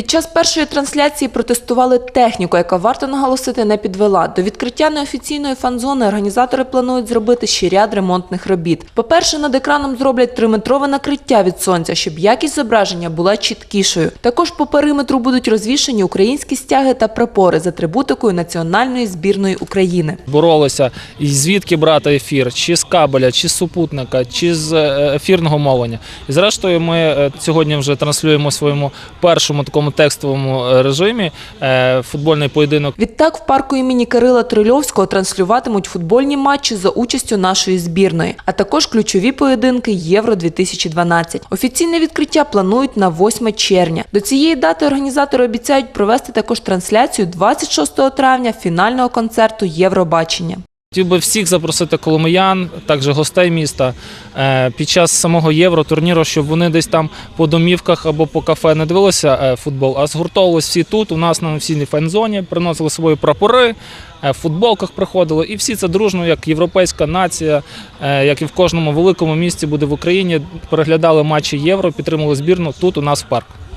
Під час першої трансляції протестували техніку, яка варто наголосити не підвела. До відкриття неофіційної фан-зони організатори планують зробити ще ряд ремонтних робіт. По-перше, над екраном зроблять триметрове накриття від сонця, щоб якість зображення була чіткішою. Також по периметру будуть розвішені українські стяги та прапори з атрибутикою національної збірної України. боролися, і звідки брати ефір, чи з кабеля, чи з супутника, чи з е, ефірного мовлення. І зрештою, ми е, сьогодні вже транслюємо своєму першому такому текстовому е, режимі е, футбольний поєдинок Відтак в парку імені Кирила Трильовського транслюватимуть футбольні матчі за участю нашої збірної, а також ключові поєдинки Євро 2012. Офіційне відкриття планують на 8 червня. До цієї дати організатори обіцяють провести також трансляцію 26 травня фінального концерту Євробачення. Хотів би всіх запросити коломиян, також гостей міста е, під час самого євротурніру, щоб вони десь там по домівках або по кафе не дивилися е, футбол, а згуртовувалися всі тут. У нас на офіційній фан-зоні приносили собою прапори, е, в футболках приходили, і всі це дружно, як європейська нація, як і в кожному великому місті буде в Україні. Переглядали матчі євро, підтримували збірну тут у нас в парку.